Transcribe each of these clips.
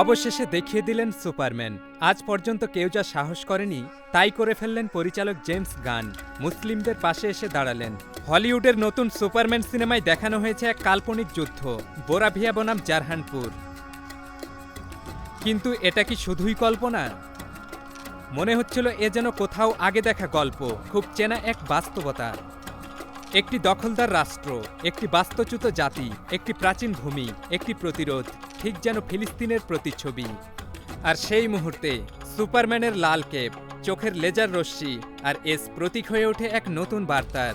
অবশেষে দেখিয়ে দিলেন সুপারম্যান। আজ পর্যন্ত কেউ যা সাহস করেনি, তাই করে ফেললেন পরিচালক জেমস গান। মুসলিমদের পাশে এসে দাঁড়ালেন। হলিউডের নতুন সুপারম্যান সিনেমায় দেখানো হয়েছে এক কাল্পনিক যুদ্ধ বোরাভিয়া বনাম জারহানপুর। কিন্তু এটা কি শুধুই কল্পনা? মনে হচ্ছিল এ যেন কোথাও আগে দেখা গল্প, খুব চেনা এক বাস্তবতা। একটি দখলদার রাষ্ট্র, একটি বাস্তুচ্যুত জাতি, একটি প্রাচীন ভূমি, একটি প্রতিরোধ। ঠিক যেন ফিলিস্তিনের প্রতিচ্ছবি। আর সেই মুহূর্তে সুপারম্যানের লাল কেপ চোখের লেজার রশ্মি আর এস প্রতীক হয়ে ওঠে এক নতুন বার্তার।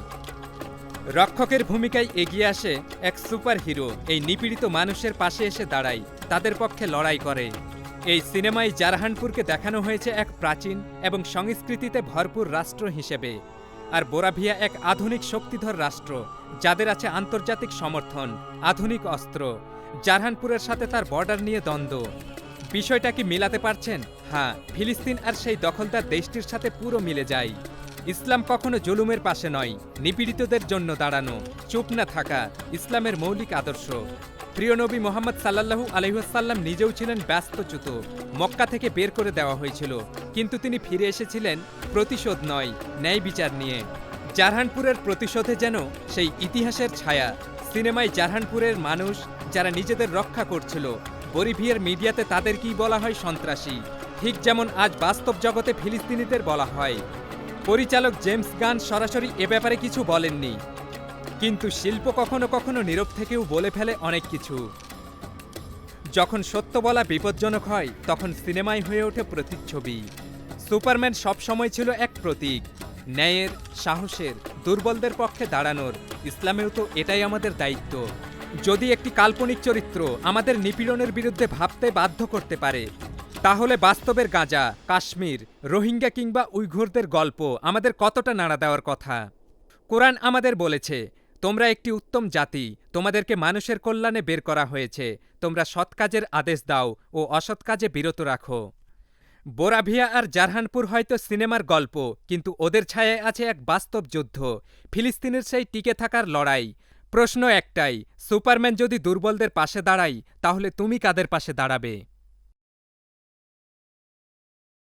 রক্ষকের ভূমিকায় এগিয়ে আসে এক সুপার হিরো এই নিপীড়িত মানুষের পাশে এসে দাঁড়ায়, তাদের পক্ষে লড়াই করে। এই সিনেমায় জারহানপুরকে দেখানো হয়েছে এক প্রাচীন এবং সংস্কৃতিতে ভরপুর রাষ্ট্র হিসেবে। আর বোরাভিয়া এক আধুনিক শক্তিধর রাষ্ট্র, যাদের আছে আন্তর্জাতিক সমর্থন, আধুনিক অস্ত্র জারহানপুরের সাথে তার বর্ডার নিয়ে দ্বন্দ্ব। বিষয়টা কি মিলাতে পারছেন? হ্যাঁ ফিলিস্তিন আর সেই দখলদার দেশটির সাথে পুরো মিলে যায়। ইসলাম কখনো জুলুমের পাশে নয়, নিপীড়িতদের জন্য দাঁড়ানো, চুপ না থাকা, ইসলামের মৌলিক আদর্শ। প্রিয় নবী মোহাম্মদ সাল্লাল্লাহু আলহিহাসাল্লাম নিজেও ছিলেন ব্যস্তচ্যুত, মক্কা থেকে বের করে দেওয়া হয়েছিল। কিন্তু তিনি ফিরে এসেছিলেন প্রতিশোধ নয়, ন্যায় বিচার নিয়ে। জারহানপুরের প্রতিশোধে যেন সেই ইতিহাসের ছায়া, সিনেমায় জারহানপুরের মানুষ যারা নিজেদের রক্ষা করছিল। বরিভিয়ার মিডিয়াতে তাদেরকেই বলা হয় সন্ত্রাসী। ঠিক যেমন আজ বাস্তব জগতে ফিলিস্তিনিদের বলা হয়। পরিচালক জেমস গান সরাসরি এ ব্যাপারে কিছু বলেননি। কিন্তু শিল্প কখনো কখনো নীরব থেকেও বলে ফেলে অনেক কিছু। যখন সত্য বলা বিপজ্জনক হয়, তখন সিনেমায় হয়ে ওঠে প্রতিচ্ছবি। সুপারম্যান সবসময় ছিল এক প্রতীক। ন্যায়ের, সাহসের, দুর্বলদের পক্ষে দাঁড়ানোর। ইসলামেও তো এটাই আমাদের দায়িত্ব। যদি একটি কাল্পনিক চরিত্র আমাদের নিপীড়নের বিরুদ্ধে ভাবতে বাধ্য করতে পারে, তাহলে বাস্তবের গাঁজা, কাশ্মীর, রোহিঙ্গা কিংবা উইঘুরদের গল্প আমাদের কতটা নাড়া দেওয়ার কথা? কোরআন আমাদের বলেছে, তোমরা একটি উত্তম জাতি, তোমাদেরকে মানুষের কল্যাণে বের করা হয়েছে, তোমরা সৎ কাজের আদেশ দাও ও অসৎ কাজে বিরত রাখো। বোরাভিয়া আর জারহানপুর হয়তো সিনেমার গল্প, কিন্তু ওদের ছায়ায় আছে এক বাস্তব যুদ্ধ। ফিলিস্তিনের সেই টিকে থাকার লড়াই প্রশ্ন একটাই সুপারম্যান যদি দুর্বলদের পাশে দাঁড়াই তাহলে তুমি কাদের পাশে দাঁড়াবে?